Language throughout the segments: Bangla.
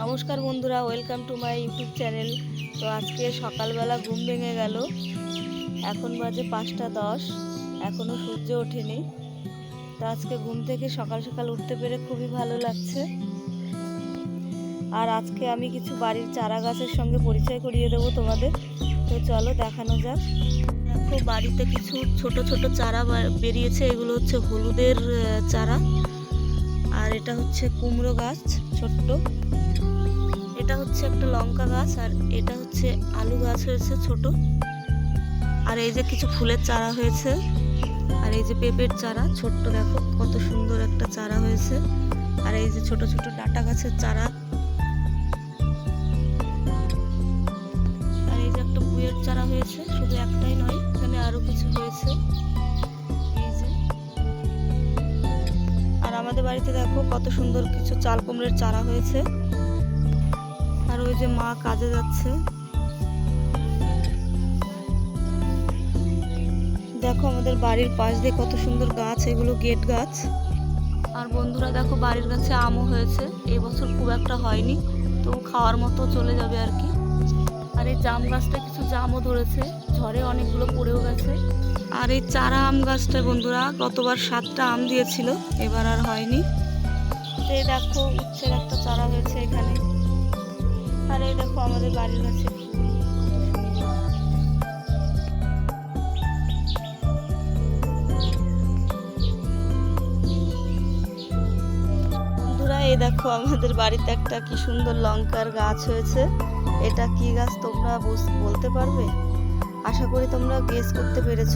নমস্কার বন্ধুরা welcome to my YouTube channel তো আজকে সকালবেলা ঘুম ভেঙে গেল। এখন বাজে পাঁচটা দশ এখনও সূর্য ওঠেনি। তো আজকে ঘুম থেকে সকাল সকাল উঠতে পেরে খুবই ভালো লাগছে। আর আজকে আমি কিছু বাড়ির চারা গাছের সঙ্গে পরিচয় করিয়ে দেবো তোমাদের। তো চলো দেখানো যাক। দেখো, বাড়িতে কিছু ছোট ছোট চারা বেরিয়েছে। এগুলো হচ্ছে হলুদের চারা। আর এটা হচ্ছে কুমড়ো গাছ, ছোট্ট। এটা হচ্ছে একটা লঙ্কা গাছ আর এটা হচ্ছে আলু গাছ হয়েছে ছোট। আর এই যে কিছু ফুলের চারা হয়েছে। আর এই যে পেঁপের চারা, ছোট্ট দেখো, কত সুন্দর একটা চারা হয়েছে। আর এই যে ছোট ছোট ডাটা গাছের চারা। আর এই যে একটা পুয়ের চারা হয়েছে, শুধু একটাই নয়, এখানে আরও কিছু হয়েছে। এই যে। আর আমাদের বাড়িতে দেখো, কত সুন্দর কিছু চাল কুমড়ের চারা হয়েছে। ওই যে মা কাজে যাচ্ছে। দেখো আমাদের বাড়ির পাশ দিয়ে কত সুন্দর গাছ, এগুলো গেট গাছ। আর বন্ধুরা দেখো বাড়ির কাছে আমও হয়েছে এই বছর খুব একটা হয়নি, তো খাওয়ার মতো চলে যাবে আর কি। আর এই জাম গাছটা কিছু জামও ধরেছে, ঝড়ে অনেকগুলো পড়েও গেছে। আর এই চারা আম গাছটা বন্ধুরা, গতবার সাতটা আম দিয়েছিল, এবার আর হয়নি। এই দেখো উচ্ছের একটা চারা হয়েছে এখানে। আর এই দেখো আমাদের বাড়ির কাছে এই দেখো আমাদের বাড়িতে একটা কি সুন্দর লঙ্কার গাছ হয়েছে। এটা কি গাছ তোমরা বলতে পারবে? আশা করি তোমরা গেস করতে পেরেছ।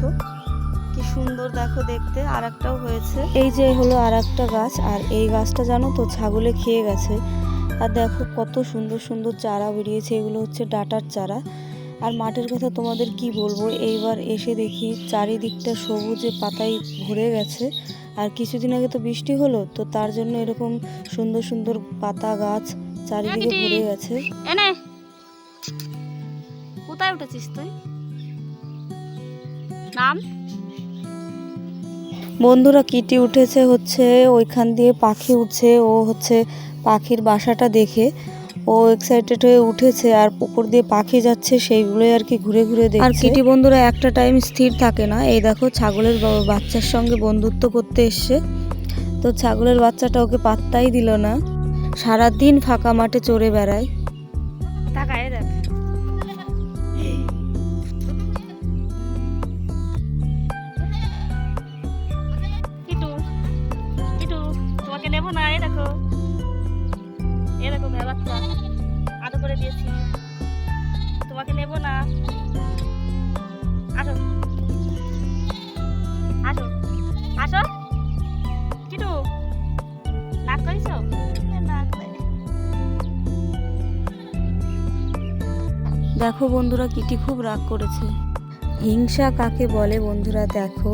কি সুন্দর দেখো দেখতে আর হয়েছে। এই যে হলো আর গাছ, আর এই গাছটা জানো তো ছাগলে খেয়ে গেছে। আর দেখো কত সুন্দর সুন্দর চারা বেরিয়েছে এগুলো হচ্ছে ডাটার চারা। আর মাঠের কথা তোমাদের কি বলব এইবার এসে দেখি চারিদিকটা সবুজে পাতায় ভরে গেছে। আর কিছুদিন আগে তো বৃষ্টি হলো তো তার জন্য এরকম সুন্দর সুন্দর পাতা গাছ চারিদিকে ভরে গেছে। এনে কোথায় উঠেছিস তুই? নাম? বন্ধুরা কিটি উঠেছে হচ্ছে ওইখান দিয়ে পাখি উঠছে ও হচ্ছে পাখির বাসাটা দেখে ও এক্সাইটেড হয়ে উঠেছে আর পুকুর দিয়ে পাখি যাচ্ছে সেইগুলোই আর কি ঘুরে ঘুরে দেখছে। আর কিটি বন্ধুরা একটা টাইম স্থির থাকে না। এই দেখো ছাগলের বাচ্চার সঙ্গে বন্ধুত্ব করতে এসছে। তো ছাগলের বাচ্চাটা ওকে পাত্তাই দিল না। সারাদিন ফাঁকা মাঠে চড়ে বেড়ায়। তাকায় দেখ। কিটু কিটু তোমাকে নেব না? দেখো। আদর করে দিয়েছি। তোমাকে নেব না? আসো। আসো। আসো। কিটু, নাক করেছ? নাক করে দেখো বন্ধুরা, কিটি খুব রাগ করেছে। হিংসা কাকে বলে বন্ধুরা, দেখো।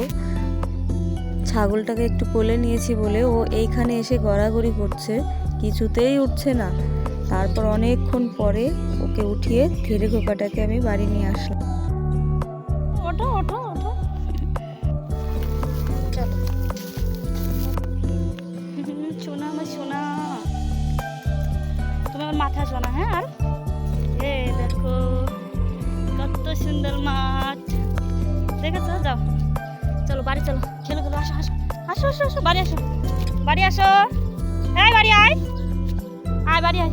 ছাগলটাকে একটু কোলে নিয়েছি বলে ও এইখানে এসে গড়াগড়ি করছে। কিছুতেই উঠছে না। তারপর অনেকক্ষণ পরে ওকে উঠিয়ে ধীরে খোকাটাকে আমি বাড়ি নিয়ে আসলাম। ওঠো ওঠো ওঠো। সোনা আমার সোনা তুমি আমার মাথা শোনা হ্যাঁ? আর? এ দেখো, কত সুন্দর মাঠ। দেখেছ? যাও। চলো, বাড়ি চলো। খেলো খেলো, আসো আসো। আসো আসো আসো, বাড়ি আসো। বাড়ি আসো। এই বাড়ি আয়। আয় বাড়ি আয়।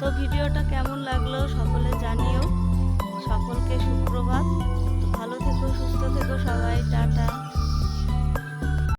তো ভিডিওটা কেমন লাগল সকলে জানিও।